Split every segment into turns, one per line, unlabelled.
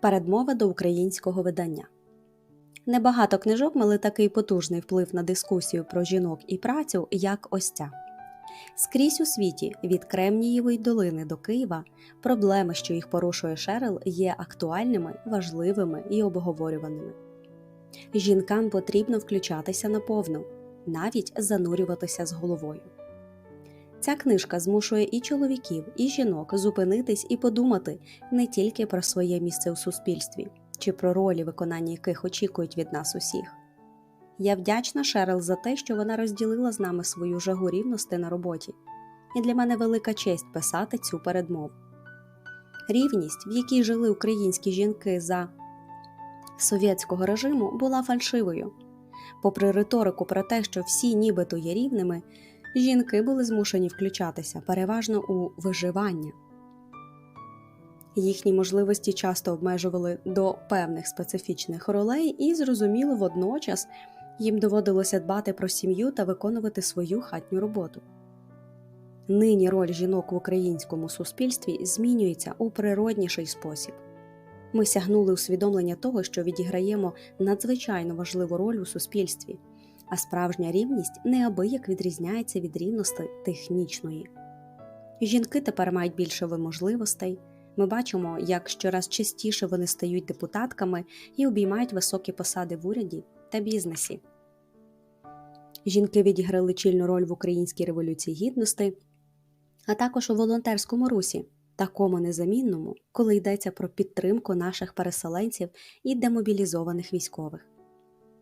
Передмова до українського видання. Небагато книжок мали такий потужний вплив на дискусію про жінок і працю, як ось ця. Скрізь у світі, від Кремнієвої долини до Києва, проблеми, що їх порушує Шерел, є актуальними, важливими і обговорюваними. Жінкам потрібно включатися наповну, навіть занурюватися з головою. Ця книжка змушує і чоловіків, і жінок зупинитись і подумати не тільки про своє місце у суспільстві чи про ролі, виконання яких очікують від нас усіх. Я вдячна Шерел за те, що вона розділила з нами свою жагу рівності на роботі, і для мене велика честь писати цю передмову. Рівність, в якій жили українські жінки за совєтського режиму, була фальшивою. Попри риторику про те, що всі нібито є рівними, жінки були змушені включатися переважно у виживання. Їхні можливості часто обмежували до певних специфічних ролей, і, зрозуміло, водночас їм доводилося дбати про сім'ю та виконувати свою хатню роботу. Нині роль жінок в українському суспільстві змінюється у природніший спосіб. Ми сягнули усвідомлення того, що відіграємо надзвичайно важливу роль у суспільстві, а справжня рівність неабияк відрізняється від рівності технічної. Жінки тепер мають більше можливостей. Ми бачимо, як щораз частіше вони стають депутатками і обіймають високі посади в уряді та бізнесі. Жінки відіграли чільну роль в Українській революції гідності, а також у волонтерському русі, такому незамінному, коли йдеться про підтримку наших переселенців і демобілізованих військових.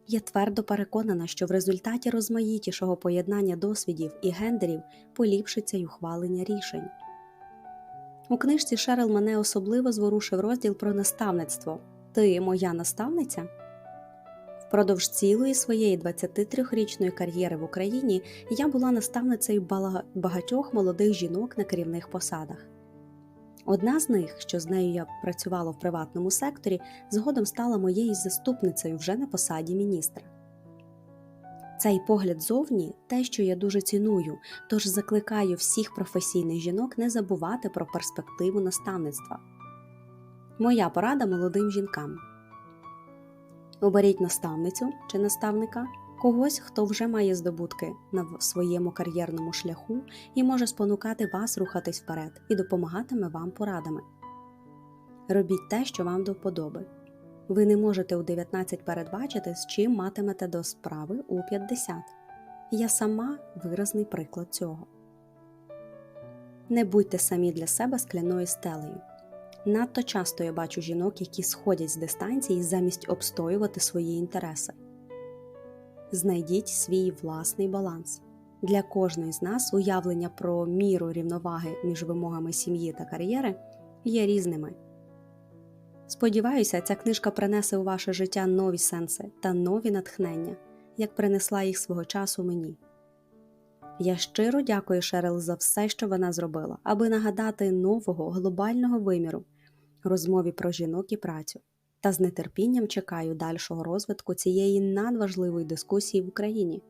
Я твердо переконана, що в результаті розмаїтішого поєднання досвідів і гендерів поліпшиться й ухвалення рішень. У книжці Шерел мене особливо зворушив розділ про наставництво Ти моя наставниця. Впродовж цілої своєї 23-річної кар'єри в Україні я була наставницею багатьох молодих жінок на керівних посадах. Одна з них, що з нею я працювала в приватному секторі, згодом стала моєю заступницею вже на посаді міністра. Цей погляд зовні те, що я дуже ціную, тож закликаю всіх професійних жінок не забувати про перспективу наставництва. Моя порада молодим жінкам: оберіть наставницю чи наставника, когось, хто вже має здобутки на своєму кар'єрному шляху і може спонукати вас рухатись вперед і допомагатиме вам порадами. Робіть те, що вам до вподоби. Ви не можете у 19 передбачити, з чим матимете до справи у 50. Я сама виразний приклад цього. Не будьте самі для себе скляною стелею. Надто часто я бачу жінок, які сходять з дистанції замість обстоювати свої інтереси. Знайдіть свій власний баланс. Для кожної з нас уявлення про міру рівноваги між вимогами сім'ї та кар'єри є різними. Сподіваюся, ця книжка принесе у ваше життя нові сенси та нові натхнення, як принесла їх свого часу мені. Я щиро дякую Шерел за все, що вона зробила, аби нагадати нового глобального виміру розмові про жінок і працю, та з нетерпінням чекаю дальшого розвитку цієї надважливої дискусії в Україні.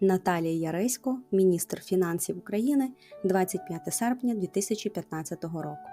Наталія Яресько, міністр фінансів України, 25 серпня 2015 року.